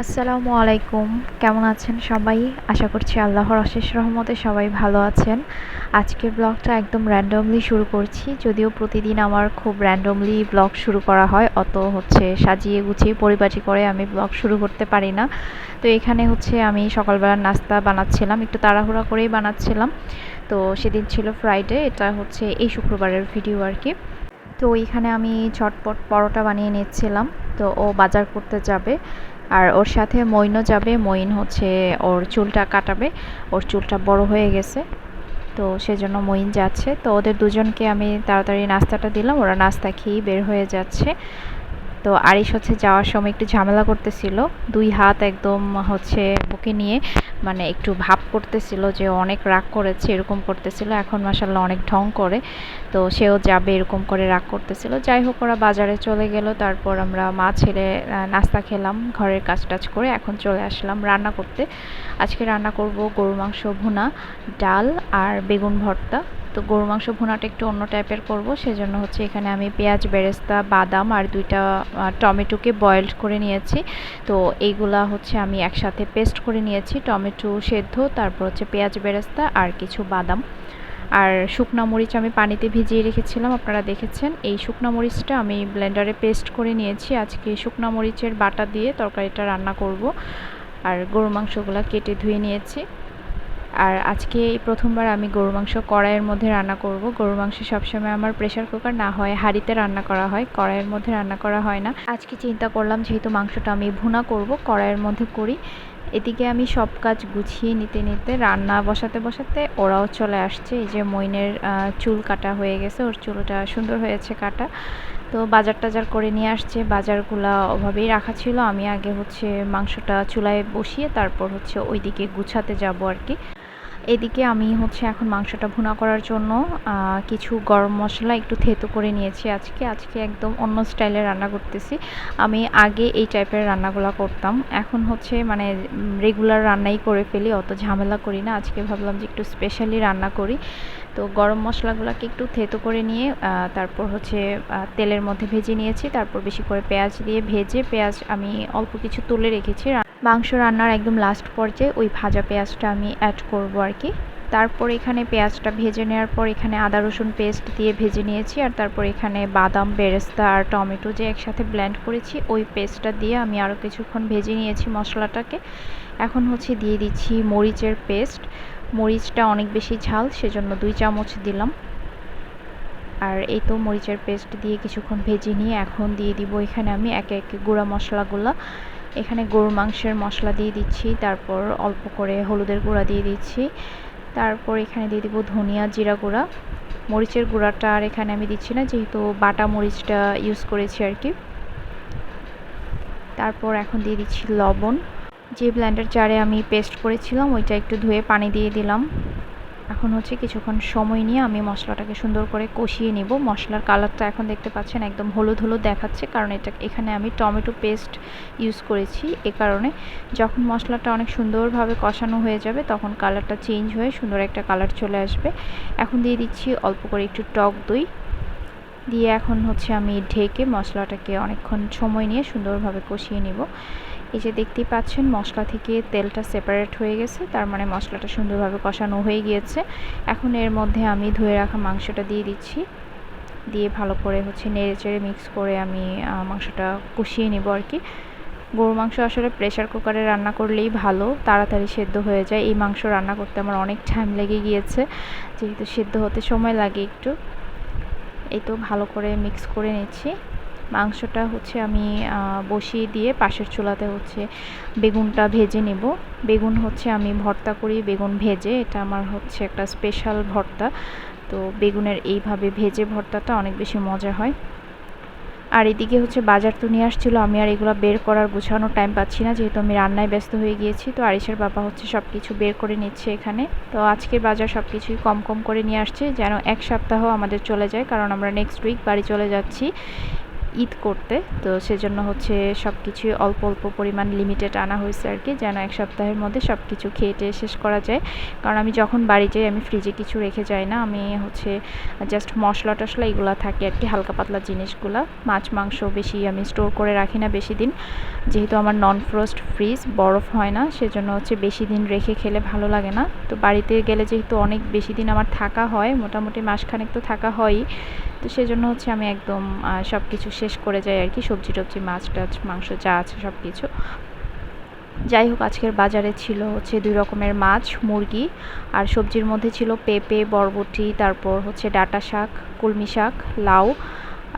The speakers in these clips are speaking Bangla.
আসসালামু আলাইকুম। কেমন আছেন সবাই? আশা করছি আল্লাহর অশেষ রহমতে সবাই ভালো আছেন। আজকের ব্লগটা একদম র্যান্ডমলি শুরু করছি। যদিও প্রতিদিন আমার খুব র্যান্ডমলি ব্লগ শুরু করা হয়। অত হচ্ছে সাজিয়ে গুছিয়ে পরিপাটি করে আমি ব্লগ শুরু করতে পারি না। তো এখানে হচ্ছে আমি সকালবেলা নাস্তা বানাচ্ছিলাম। একটু তাড়াহুড়া করেই বানাচ্ছিলাম। তো সেদিন ছিল ফ্রাইডে এটা হচ্ছে এই শুক্রবারের ভিডিও আর কি। তো ওইখানে আমি ছটপট পরোটা বানিয়ে নিচ্ছিলাম। তো ও বাজার করতে যাবে। আর ওর সাথে মইনও যাবে মইন হচ্ছে ওর চুলটা কাটাবে, ওর চুলটা বড় হয়ে গেছে। তো সেজন্য মইন যাচ্ছে। তো ওদের দুজনকে আমি তাড়াতাড়ি নাস্তাটা দিলাম, ওরা নাস্তা খেয়েই বের হয়ে যাচ্ছে। তো আরিশ হচ্ছে যাওয়ার সময় একটু ঝামেলা করতেছিল। দুই হাত একদম হচ্ছে বুকে নিয়ে মানে একটু ভাব করতেছিল যে অনেক রাগ করেছে, এরকম করতেছিল। এখন মাসাল্লাহ অনেক ঢং করে। তো সেও যাবে এরকম করে রাগ করতেছিল। যাই হোক, ওরা বাজারে চলে গেল। তারপর আমরা মা, ছেলে নাস্তা খেলাম, ঘরের কাজ টাজ করে এখন চলে আসলাম রান্না করতে। আজকে রান্না করব গরু মাংস ভুনা, ডাল আর বেগুন ভর্তা। তো গরু মাংস ভুনাটা একটু অন্য টাইপের করব। সেজন্য হচ্ছে এখানে আমি পেঁয়াজ, বেরেস্তা, বাদাম আর দুইটা টমেটোকে বয়েলড করে নিয়েছি। তো এইগুলা হচ্ছে আমি একসাথে পেস্ট করে নিয়েছি। টমেটো সেদ্ধ, তারপর হচ্ছে পেঁয়াজ, বেরেস্তা আর কিছু বাদাম। আর শুকনা মরিচ আমি পানিতে ভিজিয়ে রেখেছিলাম, আপনারা দেখেছেন। এই শুকনা মরিচটা আমি ব্লেন্ডারে পেস্ট করে নিয়েছি। আজকে শুকনা মরিচের বাটা দিয়ে তরকারিটা রান্না করব। আর গরু মাংসগুলো কেটে ধুয়ে নিয়েছি। আর আজকে এই প্রথমবার আমি গরু মাংস কড়াইয়ের মধ্যে রান্না করব। গরু মাংস সবসময় আমার প্রেশার কুকার না হয়, হাঁড়িতে রান্না করা হয়, কড়াইয়ের মধ্যে রান্না করা হয় না। আজকে চিন্তা করলাম যেহেতু মাংসটা আমি ভুনা করব, কড়াইয়ের মধ্যে করি। এদিকে আমি সব কাজ গুছিয়ে নিতে নিতে, রান্না বসাতে বসাতে ওরাও চলে আসছে। এই যে মইনের চুল কাটা হয়ে গেছে, ওর চুলটা সুন্দর হয়েছে কাটা। তো বাজার টাজার করে নিয়ে আসছে। বাজারগুলা ওভাবেই রাখা ছিল। আমি আগে হচ্ছে মাংসটা চুলায় বসিয়ে তারপর হচ্ছে ওইদিকে গুছাতে যাব আর কি। এদিকে আমি হচ্ছে এখন মাংসটা ভুনা করার জন্য কিছু গরম মশলা একটু থেতো করে নিয়েছি আজকে। আজকে একদম অন্য স্টাইলে রান্না করতেছি। আমি আগে এই টাইপের রান্নাগুলো করতাম। এখন হচ্ছে মানে রেগুলার রান্নাই করে ফেলি, অত ঝামেলা করি না। আজকে ভাবলাম যে একটু স্পেশালি রান্না করি। তো গরম মশলাগুলোকে একটু থেতো করে নিয়ে তারপর হচ্ছে তেলের মধ্যে ভেজে নিয়েছি। তারপর বেশি করে পেঁয়াজ দিয়ে ভেজে, পেঁয়াজ আমি অল্প কিছু তুলে রেখেছি। মাংস রান্নার একদম লাস্ট পর্যায়ে ওই ভাজা পেঁয়াজটা আমি অ্যাড করব আর কি। তারপর এখানে পেঁয়াজটা ভেজে নেওয়ার পর এখানে আদা, রসুন পেস্ট দিয়ে ভেজে নিয়েছি আর তারপর এখানে বাদাম, বেরেস্তা আর টমেটো যে একসাথে ব্ল্যান্ড করেছি, ওই পেস্টটা দিয়ে আমি আরও কিছুক্ষণ ভেজে নিয়েছি মশলাটাকে। এখন হচ্ছে দিয়ে দিচ্ছি মরিচের পেস্ট মরিচটা অনেক বেশি ঝাল, সেজন্য দুই চামচ দিলাম। আর এই তো মরিচের পেস্ট দিয়ে কিছুক্ষণ ভেজে নিয়ে এখন দিয়ে দিব এখানে আমি একে একে গুঁড়া মশলাগুলো। এখানে গরুর মাংসের মশলা দিয়ে দিচ্ছি, তারপর অল্প করে হলুদের গুঁড়া দিয়ে দিচ্ছি, তারপর এখানে দিয়ে দিব ধনিয়া জিরা গুঁড়া। মরিচের গুঁড়াটা আর এখানে আমি দিচ্ছি না, যেহেতু বাটা মরিচটা ইউজ করেছি আর কি। তারপর এখন দিয়ে দিচ্ছি লবণ। যে ব্ল্যান্ডার জারে আমি পেস্ট করেছিলাম, ওইটা একটু ধুয়ে পানি দিয়ে দিলাম। এখন হচ্ছে কিছুক্ষণ সময় নিয়ে আমি মশলাটাকে সুন্দর করে কষিয়ে নেব। মশলার কালারটা এখন দেখতে পাচ্ছেন একদম হলুদ হলুদ দেখাচ্ছে, কারণ এটা এখানে আমি টমেটো পেস্ট ইউজ করেছি। এ কারণে যখন মশলাটা অনেক সুন্দরভাবে কষানো হয়ে যাবে, তখন কালারটা চেঞ্জ হয়ে সুন্দর একটা কালার চলে আসবে। এখন দিয়ে দিচ্ছি অল্প করে একটু টক দই। দিয়ে এখন হচ্ছে আমি ঢেকে মশলাটাকে অনেকক্ষণ সময় নিয়ে সুন্দরভাবে কষিয়ে নিব। এই যে দেখতেই পাচ্ছেন, মশলা থেকে তেলটা সেপারেট হয়ে গেছে। তার মানে মশলাটা সুন্দরভাবে কষানো হয়ে গিয়েছে। এখন এর মধ্যে আমি ধুয়ে রাখা মাংসটা দিয়ে দিচ্ছি। দিয়ে ভালো করে হচ্ছে নেড়ে চেড়ে মিক্স করে আমি মাংসটা কষিয়ে নেব আর কি গরু মাংস আসলে প্রেশার কুকারে রান্না করলেই ভালো, তাড়াতাড়ি সেদ্ধ হয়ে যায়। এই মাংস রান্না করতে আমার অনেক টাইম লেগে গিয়েছে, যেহেতু সেদ্ধ হতে সময় লাগে একটু। এই তো ভালো করে মিক্স করে নিচ্ছি। মাংসটা হচ্ছে আমি বসিয়ে দিয়ে পাশের চুলাতে হচ্ছে বেগুনটা ভেজে নেব। বেগুন হচ্ছে আমি ভর্তা করি, বেগুন ভেজে। এটা আমার হচ্ছে একটা স্পেশাল ভর্তা। তো বেগুনের এইভাবে ভেজে ভর্তাটা অনেক বেশি মজা হয়। আর এদিকে হচ্ছে বাজার তো নিয়ে আসছিল, আমি আর এগুলো বের করার গুছানোর টাইম পাচ্ছি না, যেহেতু আমি রান্নায় ব্যস্ত হয়ে গিয়েছি। তো আরিসের বাবা হচ্ছে সব কিছু বের করে নিচ্ছে এখানে। তো আজকের বাজার সব কিছুই কম কম করে নিয়ে আসছে, যেন এক সপ্তাহ আমাদের চলে যায়, কারণ আমরা নেক্সট উইক বাড়ি চলে যাচ্ছি। ঈদ করতে। তো সেজন্য হচ্ছে সব কিছুই অল্প অল্প পরিমাণ লিমিটেড আনা হয়েছে আর কি, যেন এক সপ্তাহের মধ্যে সব কিছু খেয়ে টেয়ে শেষ করা যায়। কারণ আমি যখন বাড়ি যাই, আমি ফ্রিজে কিছু রেখে যাই না, আমি হচ্ছে জাস্ট মশলা টশলা এগুলো থাকে আর কি, হালকা পাতলা জিনিসগুলো। মাছ, মাংস বেশি আমি স্টোর করে রাখি না বেশি দিন। যেহেতু আমার নন ফ্রোস্ট ফ্রিজ বরফ হয় না, সেজন্য হচ্ছে বেশি দিন রেখে খেলে ভালো লাগে না। তো বাড়িতে গেলে যেহেতু অনেক বেশি দিন আমার থাকা হয়, মোটামুটি মাসখানেক তো থাকা হয়ই। তো সেজন্য হচ্ছে আমি একদম সব কিছু শেষ করে যাই আর কি, সবজি টবজি, মাছ টাছ, মাংস যা আছে সব কিছু যাই হোক, আজকের বাজারে ছিল হচ্ছে দুই রকমের মাছ, মুরগি আর সবজির মধ্যে ছিল পেঁপে, বরবটি, তারপর হচ্ছে ডাটা শাক, কলমি শাক, লাউ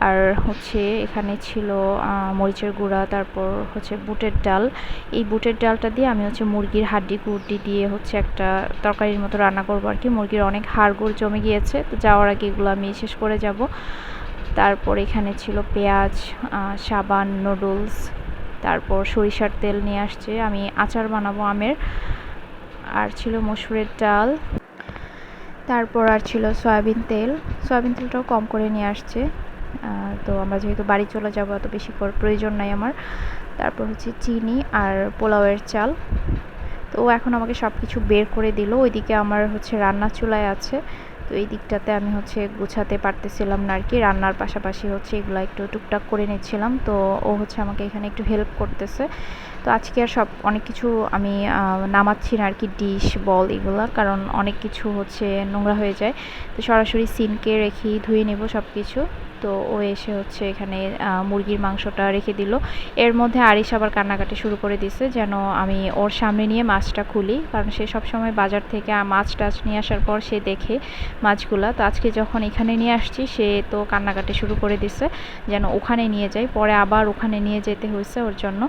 আর হচ্ছে এখানে ছিল মরিচের গুঁড়া, তারপর হচ্ছে বুটের ডাল। এই বুটের ডালটা দিয়ে আমি হচ্ছে মুরগির হাড্ডি কুড্ডি দিয়ে হচ্ছে একটা তরকারির মতো রান্না করব আর কি। মুরগির অনেক হাড় গুড় জমে গিয়েছে, তো যাওয়ার আগে এগুলো আমি শেষ করে যাব। তারপর এখানে ছিল পেঁয়াজ সাবান নুডলস তারপর সরিষার তেল নিয়ে আসছে। আমি আচার বানাবো আমের। আর ছিল মসুরের ডাল। তারপর আর ছিল সয়াবিন তেল। সয়াবিন তেলটাও কম করে নিয়ে আসছে। তো আমরা যেহেতু বাড়ি চলে যাব এত বেশি প্রয়োজন নাই আমার। তারপর হচ্ছে চিনি আর পোলাওয়ের চাল। তো এখন আমাকে সব কিছু বের করে দিল। ওইদিকে আমার হচ্ছে রান্নার চুলায় আছে। তো এই দিকটাতে আমি হচ্ছে গুছাতে পারতেছিলাম না আর কি রান্নার পাশাপাশি হচ্ছে এগুলো একটু টুকটাক করে নিচ্ছিলাম। তো ও হচ্ছে আমাকে এখানে একটু হেল্প করতেছে। তো আজকে আর সব, অনেক কিছু আমি নামাচ্ছি না আর কি ডিশ বল এগুলো। কারণ অনেক কিছু হচ্ছে নোংরা হয়ে যায়। তো সরাসরি সিনকে রেখেই ধুয়ে নেব সব কিছু তো ও এসে হচ্ছে এখানে মুরগির মাংসটা রেখে দিল। এর মধ্যে আরিস আবার কান্নাকাটি শুরু করে দিছে, যেন আমি ওর সামনে নিয়ে মাছটা খুলি, কারণ সে সব সময় বাজার থেকে মাছ টাছ নিয়ে আসার পর সে দেখে মাছগুলা। তো আজকে যখন এখানে নিয়ে আসছি, সে তো কান্নাকাটি শুরু করে দিছে, যেন ওখানে নিয়ে যায় পরে আবার ওখানে নিয়ে যেতে হয়েছে ওর জন্য।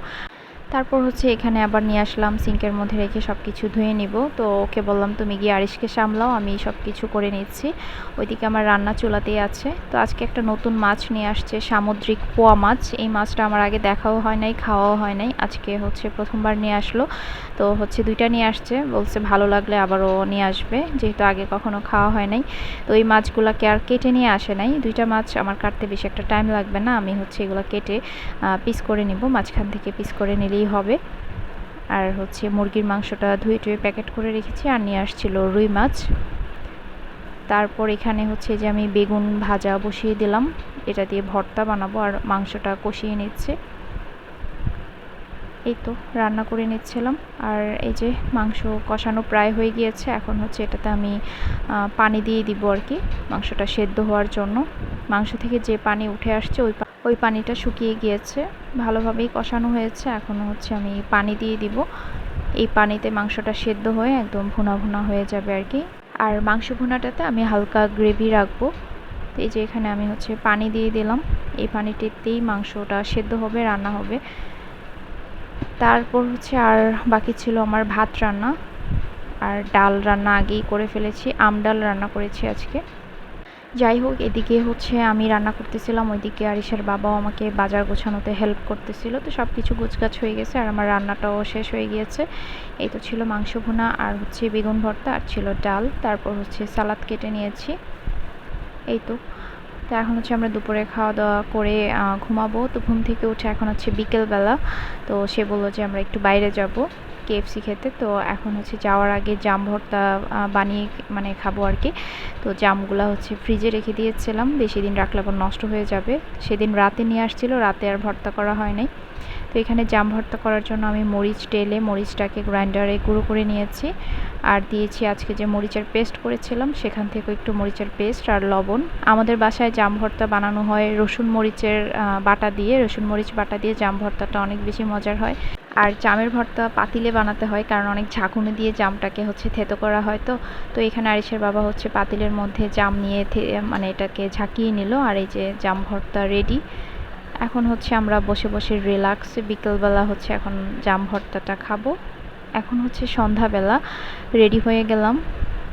তারপর হচ্ছে এখানে আবার নিয়ে আসলাম সিঙ্কের মধ্যে রেখে সব কিছু ধুয়ে নিব। তো ওকে বললাম, তুমি গিয়ে আরিশকে সামলাও, আমি সব কিছু করে নিচ্ছি। ওইদিকে আমার রান্না চুলাতেই আছে। তো আজকে একটা নতুন মাছ নিয়ে আসছে, সামুদ্রিক পোয়া মাছ। এই মাছটা আমার আগে দেখাও হয় নাই, খাওয়াও হয় নাই। আজকে হচ্ছে প্রথমবার নিয়ে আসলো। তো হচ্ছে দুইটা নিয়ে আসছে। বলছে ভালো লাগলে আবারও নিয়ে আসবে, যেহেতু আগে কখনো খাওয়া হয় নাই। তো এই মাছগুলোকে আর কেটে নিয়ে আসে নাই? দুইটা মাছ আমার কাটতে বেশি একটা টাইম লাগবে না। আমি হচ্ছে এগুলো কেটে পিস করে নিব, মাঝখান থেকে পিস করে নিলেই হবে। আর হচ্ছে মুরগির মাংসটা ধুয়ে টুয়ে প্যাকেট করে রেখেছি আর নিয়ে আসছিল রুই মাছ। তারপর এখানে হচ্ছে যে আমি বেগুন ভাজা বসিয়ে দিলাম। এটা দিয়ে ভর্তা বানাবো আর মাংসটা কষিয়ে নিচ্ছে। এই তো রান্না করে নিচ্ছিলাম। আর এই যে মাংস কষানো প্রায় হয়ে গিয়েছে। এখন হচ্ছে এটাতে আমি পানি দিয়ে দিব আর কি। মাংসটা সেদ্ধ হওয়ার জন্য। মাংস থেকে যে পানি উঠে আসছে, ওই ওই পানিটা শুকিয়ে গিয়েছে। ভালোভাবেই কষানো হয়েছে। এখনও হচ্ছে আমি পানি দিয়ে দিব। এই পানিতে মাংসটা সেদ্ধ হয়ে একদম ভুনা ভুনা হয়ে যাবে আর কি। আর মাংস ভুনাটাতে আমি হালকা গ্রেভি রাখব। এই যে এখানে আমি হচ্ছে পানি দিয়ে দিলাম। এই পানিটিতেই মাংসটা সেদ্ধ হবে, রান্না হবে। তারপর হচ্ছে আর বাকি ছিল আমার ভাত রান্না। আর ডাল রান্না আগেই করে ফেলেছি। আম ডাল রান্না করেছি আজকে। যাই হোক এদিকে হচ্ছে আমি রান্না করতেছিলাম, ওইদিকে আরিশার বাবাও আমাকে বাজার গোছানোতে হেল্প করতেছিল। তো সব কিছু গুছগাছ হয়ে গেছে আর আমার রান্নাটাও শেষ হয়ে গিয়েছে। এই তো ছিল মাংস ভুনা আর হচ্ছে বেগুন ভর্তা আর ছিল ডাল। তারপর হচ্ছে সালাদ কেটে নিয়েছি। এই তো। তো এখন হচ্ছে আমরা দুপুরে খাওয়া দাওয়া করে ঘুমাবো। তো ঘুম থেকে উঠে এখন হচ্ছে বিকেলবেলা। তো সে বলল যে আমরা একটু বাইরে যাব কেএফসি খেতে। তো এখন হচ্ছে যাওয়ার আগে জাম ভর্তা বানিয়ে মানে খাব আর কি। তো জামগুলো হচ্ছে ফ্রিজে রেখে দিয়েছিলাম। বেশি দিন রাখলে আবার নষ্ট হয়ে যাবে। সেদিন রাতে নিয়ে আসছিল, রাতে আর ভর্তা করা হয় নাই। তো এখানে জাম ভর্তা করার জন্য আমি মরিচ টেলে মরিচটাকে গ্রাইন্ডারে গুঁড়ো করে নিয়েছি। আর দিয়েছি আজকে যে মরিচের পেস্ট করেছিলাম, সেখান থেকে একটু মরিচের পেস্ট আর লবণ। আমাদের বাসায় জাম ভর্তা বানানো হয় রসুন মরিচের বাটা দিয়ে। রসুন মরিচ বাটা দিয়ে জাম ভর্তাটা অনেক বেশি মজার হয়। আর জামের ভর্তা পাতিলে বানাতে হয়, কারণ অনেক ঝাঁকুনি দিয়ে জামটাকে হচ্ছে থেতো করা হয় তো। তো এখানে আরিসের বাবা হচ্ছে পাতিলের মধ্যে জাম নিয়ে মানে এটাকে ঝাঁকিয়ে নিল। আর এই যে জাম ভর্তা রেডি এখন হচ্ছে আমরা বসে বসে রিল্যাক্স বিকেলবেলা হচ্ছে এখন জাম ভর্তাটা খাব। এখন হচ্ছে সন্ধ্যাবেলা রেডি হয়ে গেলাম,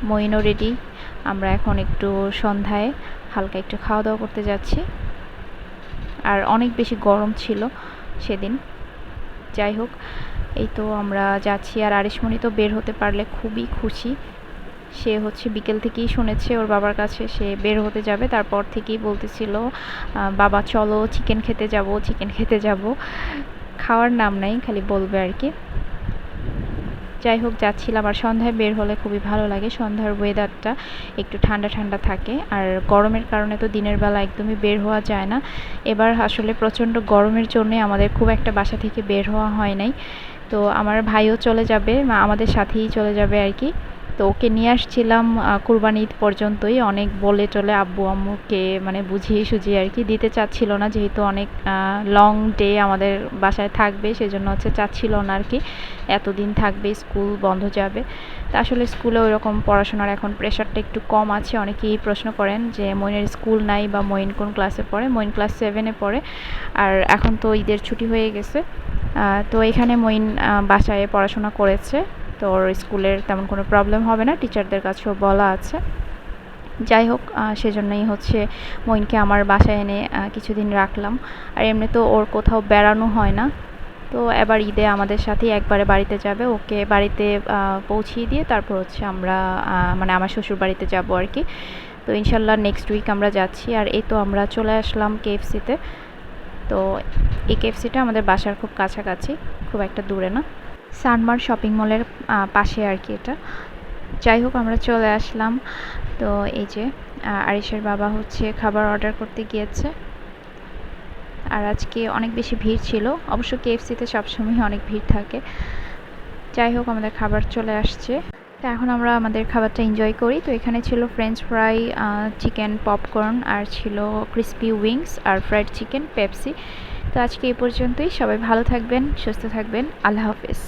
মইনও রেডি আমরা এখন একটু সন্ধ্যায় হালকা একটু খাওয়া দাওয়া করতে যাচ্ছি। আর অনেক বেশি গরম ছিল সেদিন। যাই হোক, এই তো আমরা যাচ্ছি, আর আরিশমণি তো বের হতে পারলে খুবই খুশি। সে হচ্ছে বিকেল থেকেই শুনেছে, ওর বাবার কাছে সে বের হতে যাবে। তারপর থেকেই বলতেছিল বাবা, চলো চিকেন খেতে যাব চিকেন খেতে যাব। খাওয়ার নাম নাই, খালি বলবে আর কি। যাই হোক, যাচ্ছিলাম আর সন্ধ্যায় বের হলে খুবই ভালো লাগে। সন্ধ্যার ওয়েদারটা একটু ঠান্ডা ঠান্ডা থাকে আর গরমের কারণে তো দিনের বেলা একদমই বের হওয়া যায় না। এবার আসলে প্রচণ্ড গরমের জন্যে আমাদের খুব একটা বাসা থেকে বের হওয়া হয় নাই। তো আমার ভাইও চলে যাবে আমাদের সাথেই চলে যাবে আর কি। তো ওকে নিয়ে আসছিলাম কুরবানি ঈদ পর্যন্তই। অনেক বলে টলে আব্বু আম্মুকে মানে বুঝিয়ে সুঝিয়ে আর কি দিতে চাচ্ছিল না, যেহেতু অনেক লং ডে আমাদের বাসায় থাকবে, সেজন্য হচ্ছে চাচ্ছিল না আর কি। এতদিন থাকবে, স্কুল বন্ধ যাবে। তা আসলে স্কুলে ওইরকম পড়াশোনার এখন প্রেশারটা একটু কম আছে। অনেকেই প্রশ্ন করেন যে, মইনের স্কুল নাই বা মইন কোন ক্লাসে পড়ে? মইন ক্লাস সেভেনে পড়ে। আর এখন তো ঈদের ছুটি হয়ে গেছে। তো এখানে মইন বাসায় পড়াশোনা করেছে। তো ওর স্কুলের তেমন কোনো প্রবলেম হবে না টিচারদের কাছেও বলা আছে। যাই হোক সেজন্যই হচ্ছে মইনকে আমার বাসায় এনে কিছুদিন রাখলাম। আর এমনি তো ওর কোথাও বেড়ানো হয় না। তো এবার ঈদে আমাদের সাথেই একবারে বাড়িতে যাবে। ওকে বাড়িতে পৌঁছিয়ে দিয়ে তারপর হচ্ছে আমরা মানে আমার শ্বশুর বাড়িতে যাব আর কি। তো ইনশাল্লাহ নেক্সট উইক আমরা যাচ্ছি। আর এই তো আমরা চলে আসলাম কেএফসিতে তো। এই কেএফসিটা আমাদের বাসার খুব কাছাকাছি, খুব একটা দূরে না। সানমার শপিং মলের পাশে আর কি এটা। যাই হোক আমরা চলে আসলাম। তো এই যে আরিশের বাবা হচ্ছে খাবার অর্ডার করতে গিয়েছে। আর আজকে অনেক বেশি ভিড় ছিল। অবশ্য কেএফসিতে সবসময় অনেক ভিড় থাকে। যাই হোক আমাদের খাবার চলে আসছে। তো এখন আমরা আমাদের খাবারটা এনজয় করি। তো এখানে ছিল ফ্রেঞ্চ ফ্রাই চিকেন পপকর্ন আর ছিল ক্রিস্পি উইংস আর ফ্রাইড চিকেন পেপসি তো আজকে এই পর্যন্তই। সবাই ভালো থাকবেন, সুস্থ থাকবেন। আল্লাহ হাফিজ।